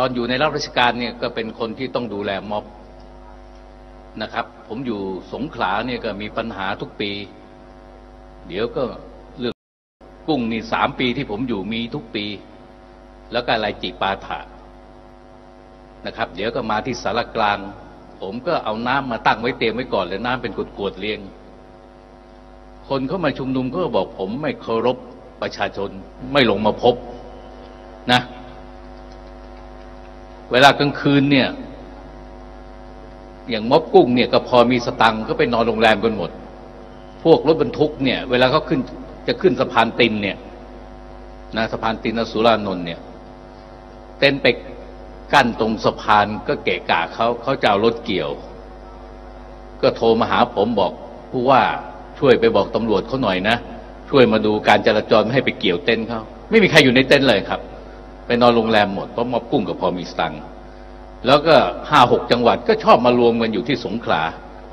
ตอนอยู่ในรับราชการเนี่ยก็เป็นคนที่ต้องดูแลม็อบนะครับ ผมอยู่สงขลาเนี่ยก็มีปัญหาทุกปี เดี๋ยวก็เรื่องกุ้งนี่สามปีที่ผมอยู่มีทุกปี แล้วก็อะไรจิปาถะนะครับ เดี๋ยวก็มาที่สารกลาง ผมก็เอาน้ำมาตั้งไว้เตรียมไว้ก่อนเลยน้ำเป็นกวดๆเรียง คนเข้ามาชุมนุมก็บอกผมไม่เคารพประชาชนไม่ลงมาพบนะ เวลากลางคืนเนี่ย อย่างม็อบกุ้งเนี่ยก็พอมีสตังก็ไปนอนโรงแรมกันหมด พวกรถบรรทุกเนี่ย เวลาเขาขึ้นจะขึ้นสะพานตินเนี่ยนะสะพานตินอสุรานนท์เนี่ย เต้นไปกั้นตรงสะพานก็เกะกะเขาเขาจะเอารถเกี่ยว ก็โทรมาหาผมบอกผู้ว่าช่วยไปบอกตำรวจเขาหน่อยนะ ช่วยมาดูการจราจรไม่ให้ไปเกี่ยวเต้นเขาไม่มีใครอยู่ในเต้นเลยครับ ไปนอนโรงแรมหมดเพราะมอบกุ้งกับพอมีสตังค์แล้วก็ห้าหกจังหวัดก็ชอบมารวมกันอยู่ที่สงขลา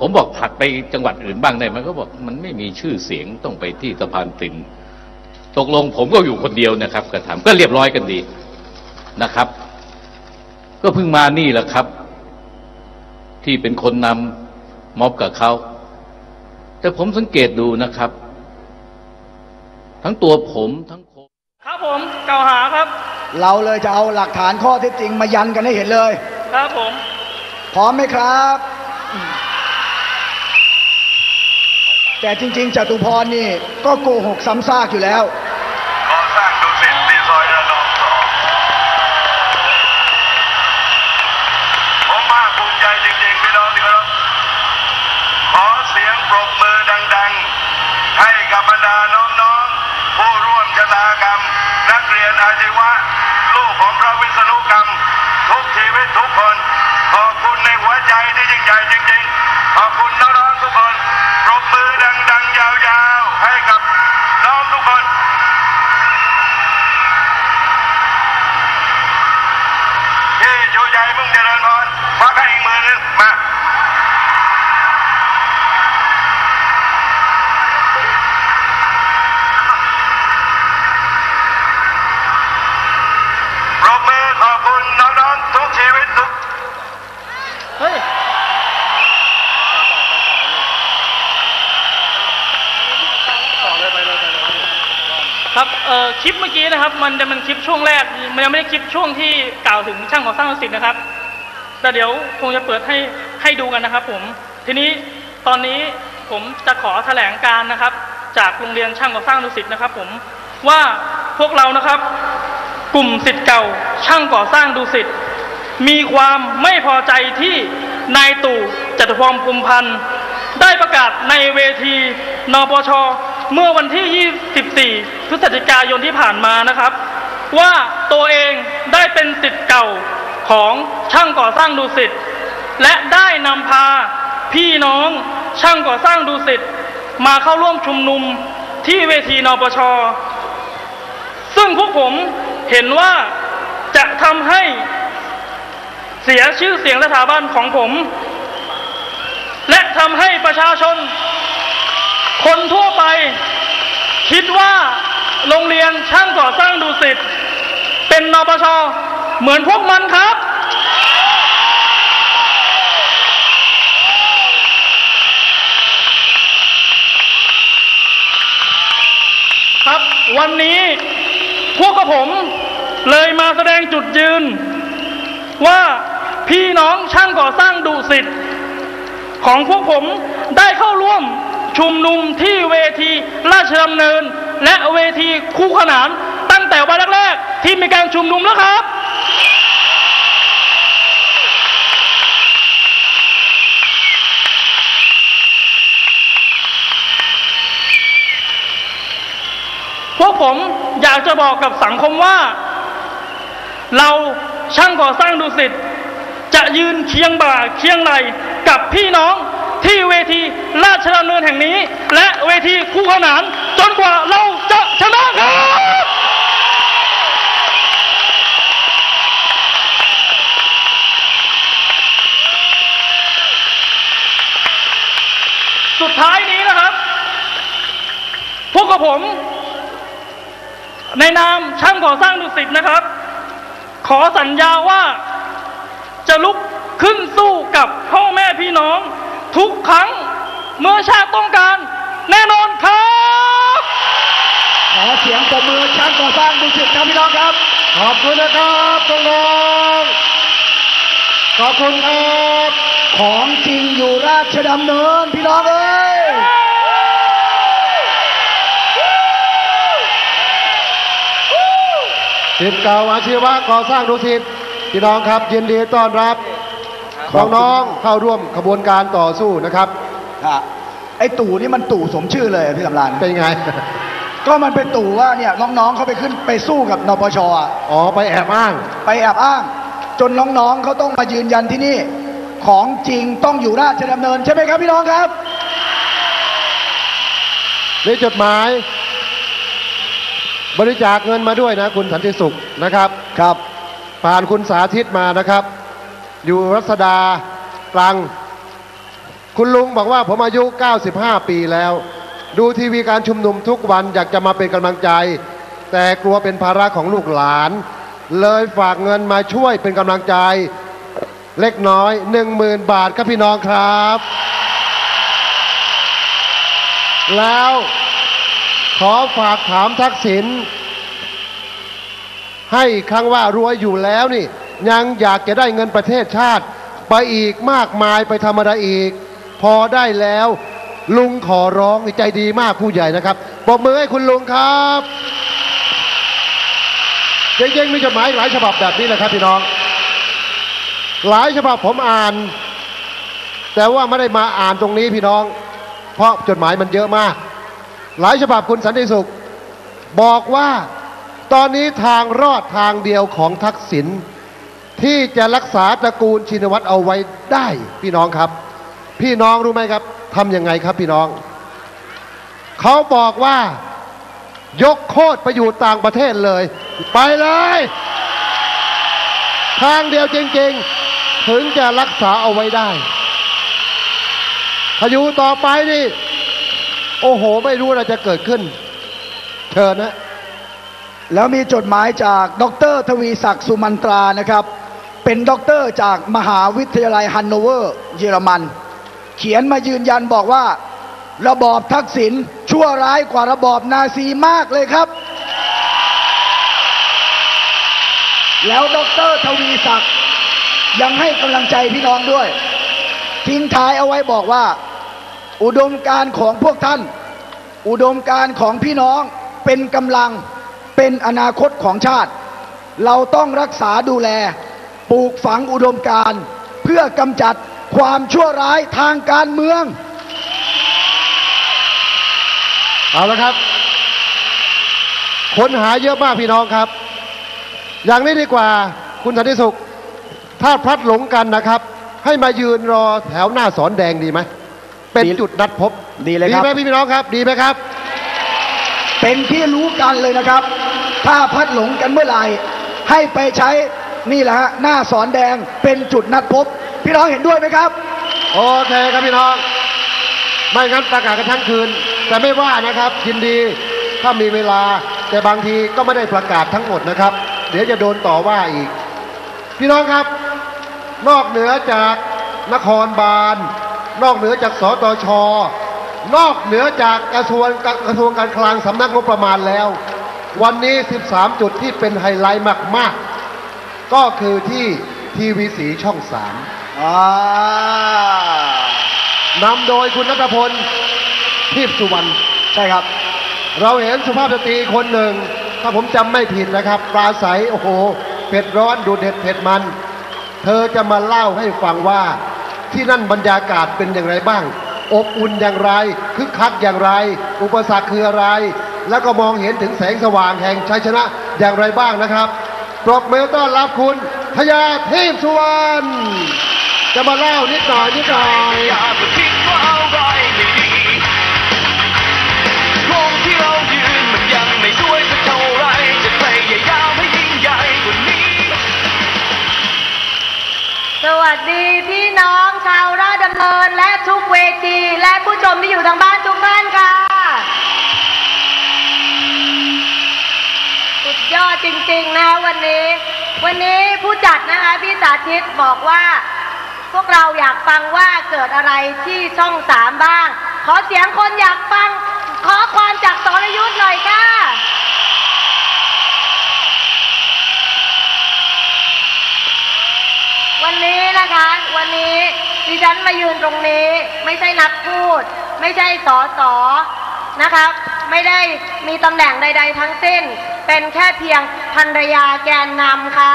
ผมบอกผลักไปจังหวัดอื่นบ้างได้ไหมก็บอกมันไม่มีชื่อเสียงต้องไปที่สะพานตินตกลงผมก็อยู่คนเดียวนะครับก็ถามก็เรียบร้อยกันดีนะครับ ก็เพิ่งมานี่แหละครับ ที่เป็นคนนำม็อบกับเขาแต่ผมสังเกตดูนะครับ ทั้งตัวผมทั้งคนครับผมกล่าวหาครับ เราเลยจะเอาหลักฐานข้อเท็จจริงมายันกันให้เห็นเลย ครับผม พร้อมไหมครับ แต่จริง ๆจตุพรนี่ก็โกหกซ้ำซากอยู่แล้ว ลิปเมื่อกี้นะครับ มันจะมันคลิปช่วงแรก มันยังไม่ได้คลิปช่วงที่กล่าวถึงช่างก่อสร้างดุสิตนะครับ แต่เดี๋ยวคงจะเปิดให้ให้ดูกันนะครับ ผมทีนี้ตอนนี้ผมจะขอแถลงการนะครับ จากโรงเรียนช่างก่อสร้างดุสิตนะครับ ผมว่าพวกเรานะครับ กลุ่มสิทธิ์เก่าช่างก่อสร้างดุสิตมีความไม่พอใจที่นายตู่จตุพรพรหมพันธ์ได้ประกาศในเวทีนปชเมื่อวันที่ 24 พฤศจิกายนที่ผ่านมานะครับ ว่าตัวเองได้เป็นสิทธิ์เก่าของช่างก่อสร้างดุสิตและได้นำพาพี่น้องช่างก่อสร้างดุสิตมาเข้าร่วมชุมนุมที่เวทีนปช ซึ่งพวกผมเห็นว่าจะทำให้เสียชื่อเสียงสถาบันของผม และทำให้ประชาชน คนทั่วไป คิดว่า โรงเรียนช่างก่อสร้างดุสิตเป็นนปชเหมือนพวกมันครับ ครับวันนี้พวกกับผมเลยมาแสดงจุดยืน ว่าพี่น้องช่างก่อสร้างดุสิตของพวกผมได้เข้าร่วมชุมนุมที่เวทีราชดำเนิน และเวทีคู่ขนานตั้งแต่วันแรกๆที่มีการชุมนุมแล้วครับ พวกผมอยากจะบอกกับสังคมว่า เราช่างก่อสร้างดุสิตจะยืนเคียงบ่าเคียงไหลกับพี่น้องที่เวทีราชดำเนินแห่งนี้ และเวทีคู่ขนานจนกว่าเราจะ ชนะครับสุดท้ายนี้นะครับ พวกกับผม ในนามช่างก่อสร้างดุสิตนะครับ ขอสัญญาว่าจะลุกขึ้นสู้กับพ่อแม่พี่น้อง ทุกครั้งเมื่อชาติต้องการแน่นอน อเสียงปรบมือช่างก่อสร้างดุสิตครับพี่น้องครับ ขอบคุณนะครับน้องๆขอบคุณครับของจริงอยู่ราชดำเนินพี่น้องเอ้ยสิทธิ์เก่าอาชีวะก่อสร้างดุสิตพี่น้องครับยินดีต้อนรับน้องๆเข้าร่วมขบวนการต่อสู้นะครับครับไอ้ตู่นี่มันตู่สมชื่อเลยพี่สำรานเป็นไง ก็มันเป็นตู่ว่าเนี่ยน้องๆเขาไปขึ้นไปสู้กับนปชอะอ๋อไปแอบอ้าง ไปแอบอ้าง จนน้องๆเขาต้องมายืนยันที่นี่ของจริงต้องอยู่ราชดำเนินใช่ไหมครับพี่น้องครับมีจดหมาย บริจาคเงินมาด้วยนะ คุณสันติสุขนะครับครับ ผ่านคุณสาธิตมานะครับ อยู่รัศดาตรัง คุณลุงบอกว่าผมอายุ 95 ปีแล้ว ดูทีวีการชุมนุมทุกวันอยากจะมาเป็นกำลังใจ แต่กลัวเป็นภาระของลูกหลาน เลยฝากเงินมาช่วยเป็นกำลังใจ เล็กน้อย 10,000 บาทครับพี่น้องครับ แล้วขอฝากถามทักษิณให้ครั้งว่ารวยอยู่แล้วนี่ ยังอยากจะได้เงินประเทศชาติ ไปอีกมากมายไปทำอะไรอีก พอได้แล้ว ลุงขอร้องใจดีมากผู้ใหญ่นะครับปรบมือให้คุณลุงครับจริงๆมีจดหมายหลายฉบับแบบนี้แหละครับพี่น้อง หลายฉบับผมอ่าน แต่ว่าไม่ได้มาอ่านตรงนี้พี่น้อง เพราะจดหมายมันเยอะมาก หลายฉบับคุณสันติสุข บอกว่าตอนนี้ทางรอดทางเดียวของทักษิณที่จะรักษาตระกูลชินวัตรเอาไว้ได้พี่น้องครับ พี่น้องรู้ไหมครับ ทำยังไงครับพี่น้อง เขาบอกว่ายกโคตรไปอยู่ต่างประเทศเลย ไปเลย ทางเดียวจริงๆ ถึงจะรักษาเอาไว้ได้ถ้าอยู่ต่อไปนี่ โอ้โห ไม่รู้อะไรจะเกิดขึ้น เชิญนะ แล้วมีจดหมายจากดรทวีศักดิ์สุมันตรานะครับ เป็นด็อกเตอร์จากมหาวิทยาลัยฮันโนเวอร์ เยอรมัน เขียนมายืนยันบอกว่า ระบอบทักษิณชั่วร้ายกว่าระบอบนาซีมากเลยครับ แล้วดรทวีศักดิ์ยังให้กำลังใจพี่น้องด้วย ทิ้งท้ายเอาไว้บอกว่า อุดมการของพวกท่าน อุดมการของพี่น้องเป็นกำลังเป็นอนาคตของชาติ เราต้องรักษาดูแล ปลูกฝังอุดมการเพื่อกำจัด ความชั่วร้ายทางการเมือง เอาละครับค้นหาเยอะมากพี่น้องครับ อย่างนี้ดีกว่าคุณสันติสุข ถ้าพลัดหลงกันนะครับ ให้มายืนรอแถวหน้าสอนแดงดีไหม เป็นดีจุดนัดพบดีเลยครับ ดีไหมพี่น้องครับ ดีไหมครับ เป็นที่รู้กันเลยนะครับ ถ้าพัดหลงกันเมื่อไหร่ให้ไปใช้นี่แหละฮะหน้าสอนแดงเป็นจุดนัดพบ พี่น้องเห็นด้วยไหมครับ โอเคครับพี่น้อง ไม่งั้นประกาศกันทั้งคืน แต่ไม่ว่านะครับยินดีถ้ามีเวลา แต่บางทีก็ไม่ได้ประกาศทั้งหมดนะครับ เดี๋ยวจะโดนต่อว่าอีก พี่น้องครับ นอกเหนือจากนครบาลนอกเหนือจากสตชนอกเหนือจากกระทรวงกระทรวงการคลังสำนักงบประมาณแล้ว วันนี้ 13 จุดที่เป็นไฮไลท์มาก ๆ ก็คือที่ทีวีสีช่อง 3 อ่านำโดยคุณนัทพลทิพสุวรรณใช่ครับ เราเห็นสุภาพสตรีคนหนึ่ง ถ้าผมจำไม่ผิดนะครับ ปราศัยโอ้โหเผ็ดร้อนดูเด็ดเผ็ดมัน เธอจะมาเล่าให้ฟังว่าที่นั่นบรรยากาศเป็นอย่างไรบ้าง อบอุ่นอย่างไรคึกคักอย่างไร อุปสรรคคืออะไร แล้วก็มองเห็นถึงแสงสว่างแห่งชัยชนะอย่างไรบ้างนะครับปรบมือต้อนรับคุณพญาเทพสุวรรณ จะมาเล่านิดหน่อยนิดหน่อยอย่าไปคิดว่าอะไรไม่ดีตรงที่เรายืนมันยังไม่สวยสักเท่าไรจะพยายามให้ยิ่งใหญ่กว่านี้ สวัสดีพี่น้องชาวราชดำเนินและทุกเวทีและผู้ชมที่อยู่ทางบ้านทุกท่านค่ะ สุดยอดจริงๆนะวันนี้ วันนี้ผู้จัดนะคะพี่สาธิตบอกว่าพ วกเราอยากฟังว่าเกิดอะไรที่ช่องสามบ้าง ขอเสียงคนอยากฟัง ขอความจากสรยุทธ์หน่อยค่ะวันนี้นะคะ วันนี้ดิฉันมายืนตรงนี้ ไม่ใช่นักพูด ไม่ใช่สอสอนะครับ ไม่ได้มีตำแหน่งใด ๆ ทั้งสิ้น เป็นแค่เพียงภรรยาแกนนำค่ะ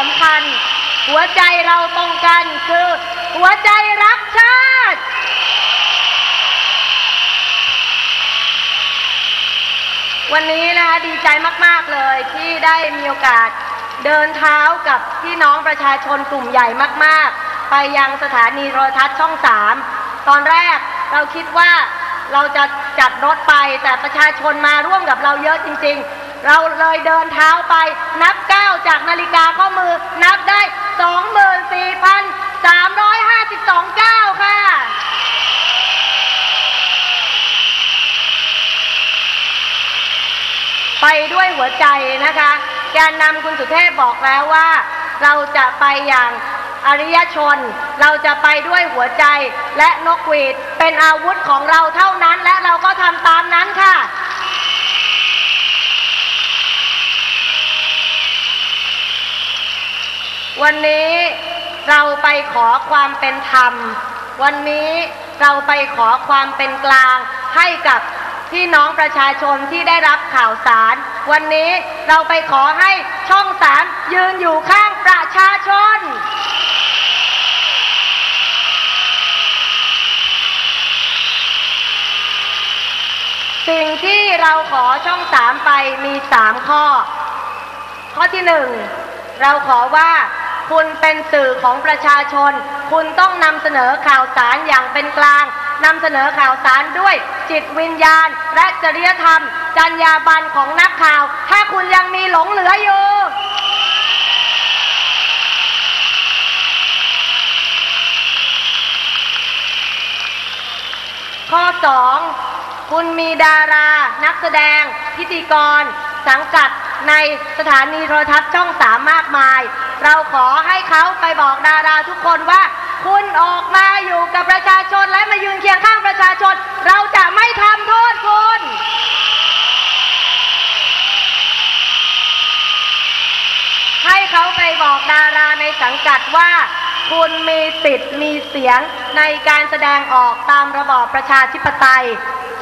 สำคัญ หัวใจเราตรงกันคือ หัวใจรักชาติวันนี้นะคะดีใจมาก ๆ เลยที่ได้มีโอกาสเดินเท้ากับพี่น้องประชาชนกลุ่มใหญ่มาก ๆ ไปยังสถานีโทรทัศน์ช่องสามตอนแรกเราคิดว่าเราจะจัดรถไปแต่ประชาชนมาร่วมกับเราเยอะจริง ๆ เราเลยเดินเท้าไป นับก้าวจากนาฬิกาข้อมือ นับได้ 24,352ก้าวค่ะ ไปด้วยหัวใจนะคะแกนนำคุณสุเทพบอกแล้วว่า เราจะไปอย่างอริยชน เราจะไปด้วยหัวใจและนกหวีดเป็นอาวุธของเราเท่านั้นและเราก็ทำตามนั้นค่ะ วันนี้เราไปขอความเป็นธรรม วันนี้เราไปขอความเป็นกลางให้กับพี่น้องประชาชนที่ได้รับข่าวสาร วันนี้เราไปขอให้ช่องสามยืนอยู่ข้างประชาชน สิ่งที่เราขอช่องสามไปมีสามข้อ ข้อที่หนึ่งเราขอว่า คุณเป็นสื่อของประชาชน คุณต้องนำเสนอข่าวสารอย่างเป็นกลางนำเสนอข่าวสารด้วยจิตวิญญาณ และจริยธรรม จรรยาบรรณของนักข่าว ถ้าคุณยังมีหลงเหลืออยู่ข้อ 2 คุณมีดารา นักแสดง พิธีกร สังกัดในสถานีโทรทัศน์ช่องสามมากมาย เราขอให้เขาไปบอกดาราทุกคนว่า คุณออกมาอยู่กับประชาชนและมายืนเคียงข้างประชาชน เราจะไม่ทำโทษคุณให้เขาไปบอกดาราในสังกัดว่า คุณมีสิทธิ์มีเสียงในการแสดงออกตามระบอบประชาธิปไตย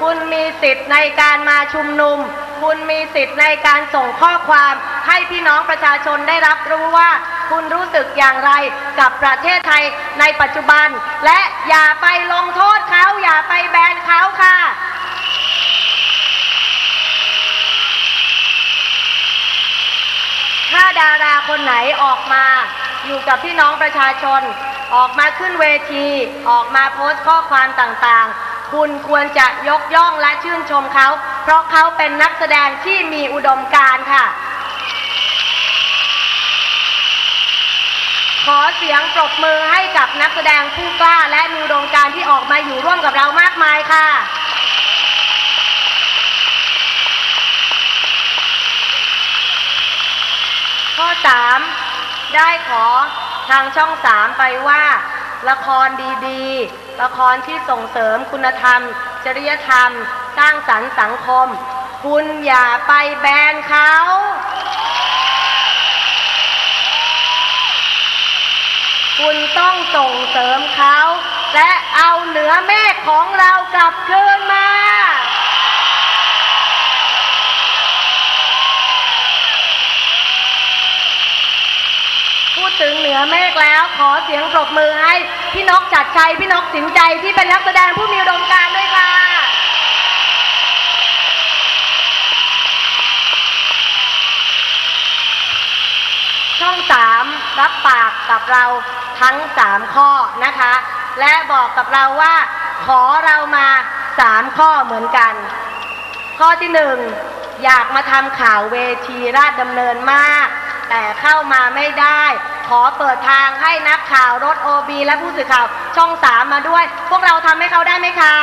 คุณมีสิทธิ์ในการมาชุมนุม คุณมีสิทธิ์ในการส่งข้อความ ให้พี่น้องประชาชนได้รับรู้ว่า คุณรู้สึกอย่างไรกับประเทศไทยในปัจจุบัน และอย่าไปลงโทษเขาอย่าไปแบนเขาค่ะถ้าดาราคนไหนออกมาอยู่กับพี่น้องประชาชน ออกมาขึ้นเวที ออกมาโพสต์ข้อความต่างๆ คุณควรจะยกย่องและชื่นชมเขา เพราะเขาเป็นนักแสดงที่มีอุดมการณ์ค่ะ ขอเสียงปรบมือให้กับนักแสดงผู้กล้าและมีอุดมการที่ออกมาอยู่ร่วมกับเรามากมายค่ะ ข้อ 3 ได้ขอทางช่อง 3 ไปว่า ละครดีๆ ละครที่ส่งเสริมคุณธรรม จริยธรรม สร้างสรรค์สังคม คุณอย่าไปแบนเขา คุณต้องส่งเสริมเขา และเอาเหนือเมฆของเรากลับคืนมา พูดถึงเหนือเมฆแล้วขอเสียงปรบมือให้พี่นกจัดชัยพี่นกสินใจที่เป็นนักแสดงผู้มีอุดมการณ์ด้วยค่ะ ช่องสามรับปากกับเราทั้งสามข้อนะคะ และบอกกับเราว่า ขอเรามาสามข้อเหมือนกัน ข้อที่หนึ่งอยากมาทำข่าวเวทีราชดำเนินมาก แต่เข้ามาไม่ได้ ขอเปิดทางให้นักข่าวรถโอบีและผู้สื่อข่าวช่องสามมาด้วย พวกเราทำให้เขาได้ไหมคะ